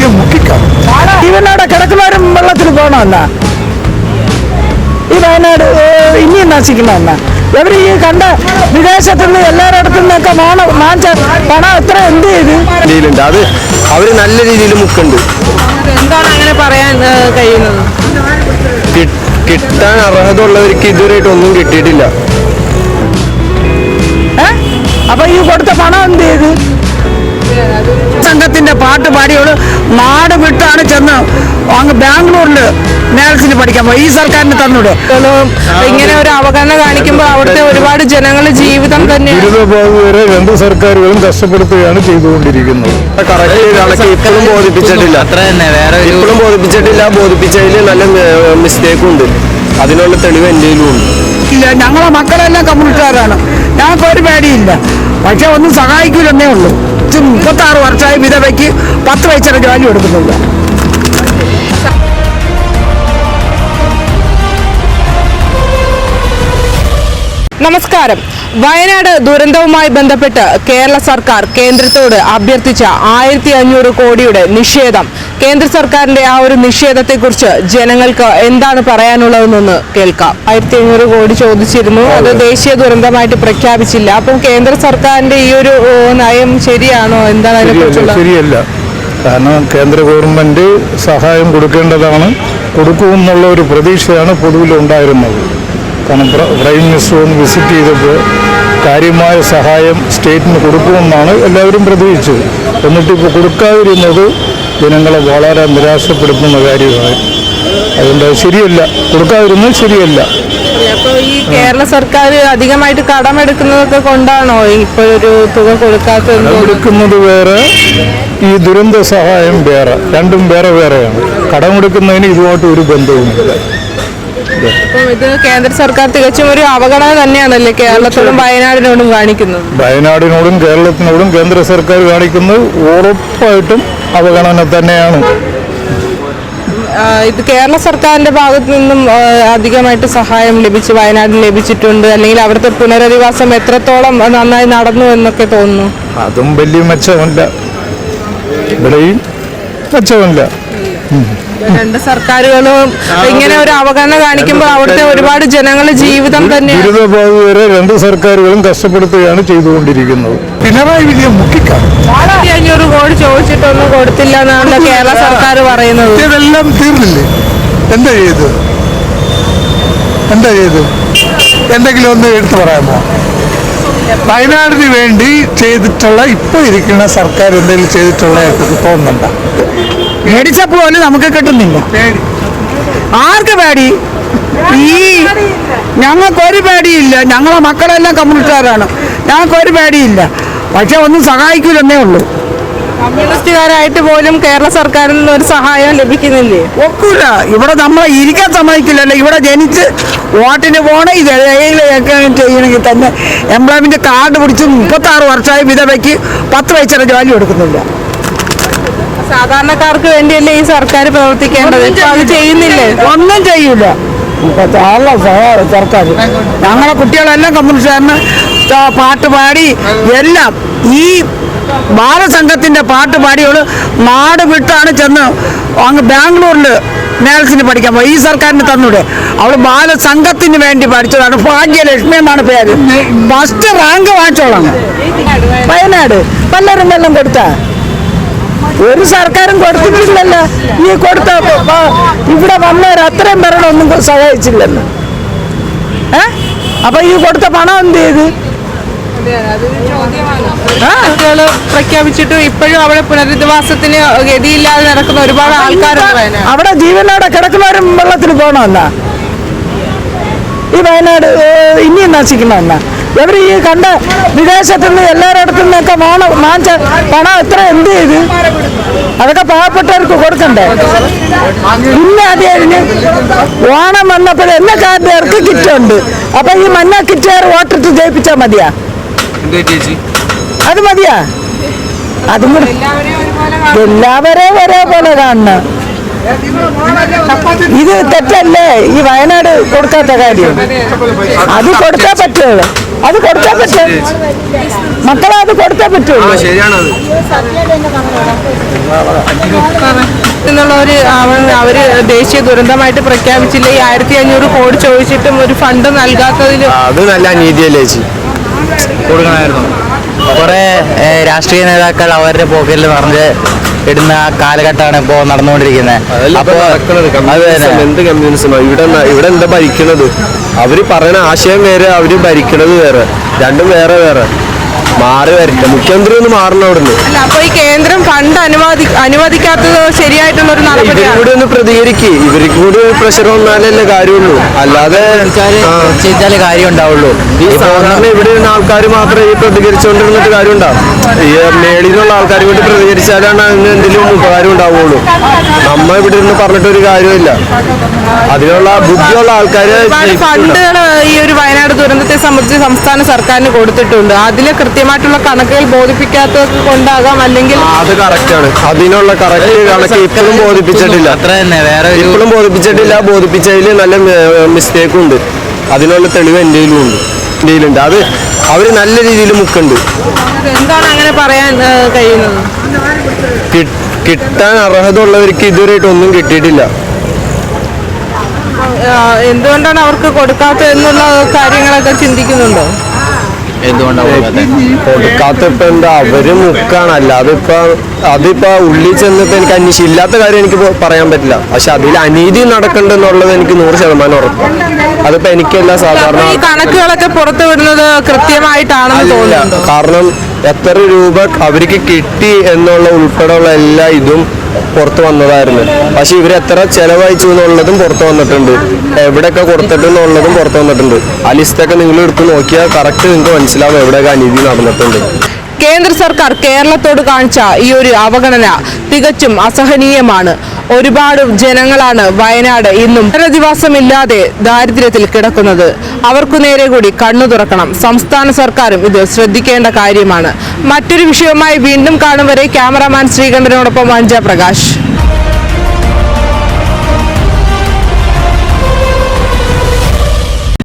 വീതിയെ മുക്കിക്കാണും ജീവനോടെ കിടക്കുന്നവരും വെള്ളത്തിൽ പോകണമെന്ന ഈ വയനാട് ഇനിയും നശിക്കണമെന്ന. ഇവർ ഈ കണ്ട വിദേശത്തു നിന്ന് എല്ലാവരിടത്തു നിന്നൊക്കെ മോണ മാഞ്ച പണം എത്ര? എന്ത് ചെയ്ത്? അത് അവർ നല്ല രീതിയിൽ മുക്കുണ്ട് എന്താണ് അങ്ങനെ പറയാൻ കഴിയുന്നത്? കിട്ടാൻ അർഹത ഉള്ളവർക്ക് ഇതുവരെയായിട്ട് ഒന്നും കിട്ടിയിട്ടില്ല? അപ്പൊ ഈ കൊടുത്ത പണം എന്ത് ചെയ്ത്? സംഘത്തിന്റെ പാട്ട് പാടിയോട് നാട് വിട്ടാണ് ചെന്ന് അങ്ങ് ബാംഗ്ലൂരിൽ നേഴ്സിന് പഠിക്കാൻ പോയി. ഈ സർക്കാരിന് തന്നൂടെ? ഇങ്ങനെ ഒരു അവഗണന കാണിക്കുമ്പോൾ അവിടുത്തെ ഒരുപാട് ജനങ്ങളുടെ ജീവിതം തന്നെ വരെ രണ്ട് സർക്കാരുകളും കഷ്ടപ്പെടുത്തുകയാണ് ചെയ്തുകൊണ്ടിരിക്കുന്നത്. ഇപ്പോഴും ബോധിപ്പിച്ചിട്ടില്ല. അത്ര തന്നെ വേറെ ഒരു ഇപ്പോഴും ബോധിപ്പിച്ചിട്ടില്ല. ബോധിപ്പിച്ചതിൽ നല്ല മിസ്റ്റേക്കും ഉണ്ട്. അതിനുള്ള തെളിവ് എന്തെങ്കിലും ഉണ്ട്. ഇല്ല ഞങ്ങളെ മക്കളെല്ലാം കമ്മ്യൂണിസ്റ്റുകാരാണ് ഞങ്ങൾക്ക് ഒരു പേടിയില്ല. പക്ഷെ ഒന്നും സഹായിക്കൂലെന്നേ ഉള്ളൂ. മുപ്പത്താറ് വർഷമായി വിധവയ്ക്ക് പത്ത് വയസ്സിന് ജോലി കൊടുക്കുന്നില്ല നമസ്കാരം. വയനാട് ദുരന്തവുമായി ബന്ധപ്പെട്ട് കേരള സർക്കാർ കേന്ദ്രത്തോട് അഭ്യർത്ഥിച്ച ആയിരത്തി അഞ്ഞൂറ് കോടിയുടെ നിഷേധം. കേന്ദ്ര സർക്കാരിന്റെ ആ ഒരു നിഷേധത്തെക്കുറിച്ച് ജനങ്ങൾക്ക് എന്താണ് പറയാനുള്ളതെന്നൊന്ന് കേൾക്കാം. ആയിരത്തി അഞ്ഞൂറ് കോടി ചോദിച്ചിരുന്നു. അത് ദേശീയ ദുരന്തമായിട്ട് പ്രഖ്യാപിച്ചില്ല. അപ്പം കേന്ദ്ര സർക്കാരിന്റെ ഈ ഒരു നയം ശരിയാണോ? എന്താണ് ശരിയല്ല അതിനെക്കുറിച്ചുള്ള ശരിയല്ല. കാരണം കേന്ദ്ര ഗവൺമെന്റ് സഹായം കൊടുക്കേണ്ടതാണ്. കൊടുക്കുമെന്നുള്ള ഒരു പ്രതീക്ഷയാണ് പൊതുവിൽ ഉണ്ടായിരുന്നത് കാരണം പ്ര- മിനിസ്റ്റർ ഒന്ന് വിസിറ്റ് ചെയ്തപ്പോൾ കാര്യമായ സഹായം സ്റ്റേറ്റിന് കൊടുക്കുമെന്നാണ് എല്ലാവരും പ്രതീക്ഷിച്ചത്. എന്നിട്ടിപ്പോൾ കൊടുക്കാതിരുന്നത് ജനങ്ങളെ വളരെ നിരാശപ്പെടുത്തുന്ന കാര്യമാണ്. അതുകൊണ്ട് ശരിയല്ല. കൊടുക്കാതിരുന്നത് ശരിയല്ല. അപ്പോൾ ഈ കേരള സർക്കാർ അധികമായിട്ട് കടമെടുക്കുന്നതൊക്കെ കൊണ്ടാണോ ഇപ്പോഴൊരു ഒരു തുക കൊടുക്കാത്തത് കൊടുക്കുന്നത് വേറെ ഈ ദുരന്ത സഹായം വേറെ. രണ്ടും വേറെ വേറെയാണ്. കടമെടുക്കുന്നതിന് ഇതുമായിട്ട് ഒരു ബന്ധവുമില്ല. അപ്പം ഇത് കേന്ദ്ര സർക്കാർ തികച്ചും ഒരു അവഗണന തന്നെയാണല്ലേ കേരളത്തോടും വയനാടിനോടും കാണിക്കുന്നത്? വയനാടിനോടും കേരളത്തിനോടും കേന്ദ്ര സർക്കാർ കാണിക്കുന്നത് ഉറപ്പായിട്ടും അവഗണന തന്നെയാണ്. ഇത് കേരള സർക്കാരിന്റെ ഭാഗത്തു നിന്നും അധികമായിട്ട് സഹായം ലഭിച്ചു വയനാട് ലഭിച്ചിട്ടുണ്ട്. അല്ലെങ്കിൽ അവിടുത്തെ പുനരധിവാസം എത്രത്തോളം നന്നായി നടന്നു എന്നൊക്കെ തോന്നുന്നു. അതും വലിയ മെച്ചമല്ല. ഇവിടെയും മെച്ചമല്ല. രണ്ട് സർക്കാരുകളും ഇങ്ങനെ ഒരു അവഗണന കാണിക്കുമ്പോൾ അവിടുത്തെ ഒരുപാട് ജനങ്ങളുടെ ജീവിതം തന്നെ ദുരിതബാധ വരെ രണ്ട് സർക്കാരുകളും കഷ്ടപ്പെടുത്തുകയാണ് ചെയ്തുകൊണ്ടിരിക്കുന്നത്. പിണറായി വിജയൻ ആയിരത്തി അഞ്ഞൂറ് കോടി ചോദിച്ചിട്ടൊന്നും കൊടുത്തില്ല എന്നാണല്ലോ കേരള സർക്കാർ പറയുന്നത്. ഇതെല്ലാം തീർന്നില്ലേ? എന്താ ചെയ്തു? എന്താ ചെയ്തു? എന്തെങ്കിലും ഒന്ന് എടുത്തു പറയാമോ? വയനാടിന് വേണ്ടി ചെയ്തിട്ടുള്ള ഇപ്പൊ ഇരിക്കുന്ന സർക്കാർ എന്തെങ്കിലും ചെയ്തിട്ടുള്ള തോന്നുന്നുണ്ടോ മേടിച്ച പോലും നമുക്ക് കിട്ടുന്നില്ല. ആർക്ക് പേടി? ഈ ഞങ്ങൾക്ക് ഒരു പേടിയില്ല. ഞങ്ങളെ മക്കളെല്ലാം കമ്മ്യൂണിസ്റ്റുകാരാണ്. ഞങ്ങൾക്ക് ഒരു പേടിയില്ല. പക്ഷെ ഒന്നും സഹായിക്കൂലെന്നേ ഉള്ളൂ. കമ്മ്യൂണിസ്റ്റുകാരായിട്ട് പോലും കേരള സർക്കാരിൽ നിന്ന് ഒരു സഹായം ലഭിക്കുന്നില്ലേ? ഒക്കൂല. ഇവിടെ നമ്മളെ ഇരിക്കാൻ സമ്മതിക്കില്ലല്ലോ. ഇവിടെ ജനിച്ച് വോട്ടിന് പോണേ ഇത് ചെയ്യണമെങ്കിൽ തന്നെ. എംപ്ലോയ്മെന്റ് കാർഡ് പിടിച്ച് മുപ്പത്തി ആറ് വർഷമായി വിധവയ്ക്ക് പത്ത് വയസ്സിന് ജോലി കൊടുക്കുന്നില്ല. സാധാരണക്കാർക്ക് വേണ്ടിയല്ലേ ഈ സർക്കാർ പ്രവർത്തിക്കേണ്ടത്? അത് ചെയ്യുന്നില്ലേ? ഒന്നും ചെയ്യൂല. സർക്കാർ. ഞങ്ങളെ കുട്ടികളെല്ലാം കമ്മ്യൂണിസ്റ്റുകാരന് ച- പാട്ട് പാടി എല്ലാം ഈ ബാലസംഘത്തിന്റെ പാട്ട് പാടിയോൾ നാട് വിട്ടാണ് ചെന്ന് അങ്ങ് ബാംഗ്ലൂരിൽ നേഴ്സിന് പഠിക്കാൻ പോയി. ഈ സർക്കാരിന് തന്നൂടെ. അവൾ ബാലസംഘത്തിന് വേണ്ടി പഠിച്ചതാണ്. ഭാഗ്യലക്ഷ്മി എന്നാണ് പേര്. ഫസ്റ്റ് റാങ്ക് വാങ്ങിച്ചോളാണ് വയനാട്. പലരും വെള്ളം കൊടുത്താ. ഒരു സർക്കാരും കൊടുത്തിട്ടില്ലല്ലോ. ഈ കൊടുത്ത ഇവിടെ വന്നവർ അത്രയും പേരുടെ ഒന്നും സഹായിച്ചില്ലല്ലോ. ഏ? അപ്പൊ ഈ കൊടുത്ത പണം എന്ത് ചെയ്ത്? പ്രഖ്യാപിച്ചിട്ടും ഇപ്പോഴും അവിടെ പുനരധിവാസത്തിന് ഗതിയില്ലാതെ നടക്കുന്ന ഒരുപാട് ആൾക്കാരുണ്ട് അവിടെ ജീവനോടെ കിടക്കുന്നവരും വെള്ളത്തിൽ പോകണമെന്നാ ഈ വയനാട് ഇനിയും നശിക്കണമെന്നാ ഇവർ ഈ കണ്ട് വിദേശത്തു നിന്ന് എല്ലാവരിടത്തു നിന്നൊക്കെ മോണ മാഞ്ച പണം എത്ര എന്ത് ചെയ്ത്? അതൊക്കെ പാവപ്പെട്ടവർക്ക് കൊടുക്കണ്ടേ? പിന്നെ അത് കഴിഞ്ഞ് ഓണം വന്നപ്പോൾ എന്നെ കാർഡുകാർക്ക് കിറ്റുണ്ട് അപ്പൊ ഈ മഞ്ഞ കിറ്റുകാർ വോട്ടിട്ട് ജയിപ്പിച്ചാൽ മതിയാ? അത് മതിയാ? അതും എല്ലാവരെയും ഒരേപോലെ കാണണം. ഇത് തെറ്റല്ലേ? ഈ വയനാട് കൊടുക്കാത്ത കാര്യം. അത് കൊടുത്താൽ പറ്റുള്ളൂ. അത് കൊടുത്തേ പറ്റും മക്കളെ അത് കൊടുത്തേ പറ്റുള്ളൂ. ഒരു അവർ ദേശീയ ദുരന്തമായിട്ട് പ്രഖ്യാപിച്ചില്ല? ഈ ആയിരത്തി അഞ്ഞൂറ് കോടി ചോദിച്ചിട്ടും ഒരു ഫണ്ട് നൽകാത്തതിൽ അത് നല്ല അനീതിയല്ലേ കൊടുക്കണമായിരുന്നു. കുറെ രാഷ്ട്രീയ നേതാക്കൾ അവരുടെ പോക്കറ്റിൽ നിറഞ്ഞ് ഇടുന്ന കാലഘട്ടമാണ് ഇപ്പോ നടന്നുകൊണ്ടിരിക്കുന്നത്. അപ്പോൾ എന്ത് കമ്മ്യൂണിസം? ഇവിടെ ഇവിടെ എന്താ ഭരിക്കണത്? അവർ പറയണ ആശയം വേറെ അവർ ഭരിക്കണത് വേറെ. രണ്ടും വേറെ വേറെ. മാറി വരട്ടെ. മുഖ്യമന്ത്രി ഒന്ന് മാറണം അവിടുന്ന്. അല്ല അപ്പൊ ഈ കേന്ദ്രം ഫണ്ട് അനുവാദി അനുവദിക്കാത്തത് ശരിയായിട്ടുള്ള ഒരു നടപടിയാണ് കൂടി ഒന്ന് പ്രതികരിക്ക്. ഇവർക്ക് കൂടി പ്രഷർ വന്നാലല്ലേ കാര്യമുള്ളൂ. അല്ലാതെ. ചെയ്താലേ കാര്യം ഉണ്ടാവുള്ളൂ ഈ സാധാരണ ഇവിടെ ഇരുന്ന ആൾക്കാർ മാത്രമേ ഈ പ്രതികരിച്ചുകൊണ്ടിരുന്നിട്ട് കാര്യം ഉണ്ടാവും ഈ മേളിലുള്ള ആൾക്കാർ കൊണ്ട് പ്രതികരിച്ചാലാണ് അതിന് എന്തെങ്കിലും ഉപകാരം ഉണ്ടാവുള്ളൂ. നമ്മ ഇവിടെ ഇരുന്ന് പറഞ്ഞിട്ട് ഒരു കാര്യമില്ല. അതിനുള്ള ബുദ്ധിയുള്ള ആൾക്കാര് ഒരുപാട് ഫണ്ടുകൾ ഈ ഒരു വയനാട് ദുരന്തത്തെ സംബന്ധിച്ച് സംസ്ഥാന സർക്കാരിന് കൊടുത്തിട്ടുണ്ട്. അതിൽ കൃത്യമായിട്ടുള്ള കണക്കുകൾ ബോധിപ്പിക്കാത്തത് കൊണ്ടാകാം അല്ലെങ്കിൽ അത് കറക്റ്റ് ആണ്. അതിനുള്ള കറക്റ്റ് കണക്ക് ഇപ്പോഴും ബോധിപ്പിച്ചിട്ടില്ല. അത്ര തന്നെ. വേറെ ഒരു ഇപ്പോഴും ബോധിപ്പിച്ചിട്ടില്ല. ബോധിപ്പിച്ചതിൽ നല്ല മിസ്റ്റേക്കും ഉണ്ട് അതിനുള്ള തെളിവ് എന്റെ ഉണ്ട് എന്റെ അത് അവർ നല്ല രീതിയിൽ മുക്കുണ്ട് എന്താണ് അങ്ങനെ പറയാൻ കഴിയുന്നത്? കിട്ടാൻ അർഹത ഉള്ളവർക്ക് ഇതുവരെയായിട്ടൊന്നും കിട്ടിയിട്ടില്ല. എന്തുകൊണ്ടാണ് അവർക്ക് കൊടുക്കാത്ത എന്നുള്ള കാര്യങ്ങളൊക്കെ ചിന്തിക്കുന്നുണ്ടോ? എന്തുകൊണ്ടാണ് കൊടുക്കാത്തത്? കൊടുക്കാത്ത ഇപ്പൊ എന്താ? അവർ മുക്കാണ്. അല്ലാതെ ഇപ്പൊ അതിപ്പോ ഉള്ളിൽ ചെന്നിപ്പോ എനിക്ക് അന്വേഷിച്ച് ഇല്ലാത്ത കാര്യം എനിക്ക് പറയാൻ പറ്റില്ല. പക്ഷെ അതിൽ അനീതി നടക്കണ്ടെന്നുള്ളത് എനിക്ക് നൂറ് ശതമാനം ഉറപ്പാണ് അതിപ്പോ എനിക്കല്ല സാധാരണ കണക്കുകളൊക്കെ പുറത്തു വിടുന്നത് കൃത്യമായിട്ടാണെന്ന് തോന്നുന്നു കാരണം എത്ര രൂപ അവർക്ക് കിട്ടി എന്നുള്ള ഉൾപ്പെടെയുള്ള എല്ലാ ഇതും പുറത്ത് വന്നതായിരുന്നു. പക്ഷെ ഇവർ എത്ര ചെലവഴിച്ചു എന്നുള്ളതും പുറത്ത് വന്നിട്ടുണ്ട്. എവിടെയൊക്കെ കൊടുത്തിട്ടുള്ളതും പുറത്ത് വന്നിട്ടുണ്ട്. ആ ലിസ്റ്റൊക്കെ നിങ്ങൾ എടുത്ത് നോക്കിയാൽ കറക്റ്റ് നിങ്ങൾക്ക് മനസ്സിലാവും എവിടെയൊക്കെ അനീതി നടന്നിട്ടുണ്ട്. കേന്ദ്ര സർക്കാർ കേരളത്തോട് കാണിച്ച ഈ ഒരു അവഗണന തികച്ചും അസഹനീയമാണ്. ഒരുപാട് ജനങ്ങളാണ് വയനാട് ഇന്നും പുനരധിവാസമില്ലാതെ ദാരിദ്ര്യത്തിൽ കിടക്കുന്നത്. അവർക്കു നേരെ കൂടി കണ്ണു തുറക്കണം. സംസ്ഥാന സർക്കാരും ഇത് ശ്രദ്ധിക്കേണ്ട കാര്യമാണ്. മറ്റൊരു വിഷയവുമായി വീണ്ടും കാണും വരെ ക്യാമറാമാൻ ശ്രീകണ്ഠനോടൊപ്പം അഞ്ജ പ്രകാശ്.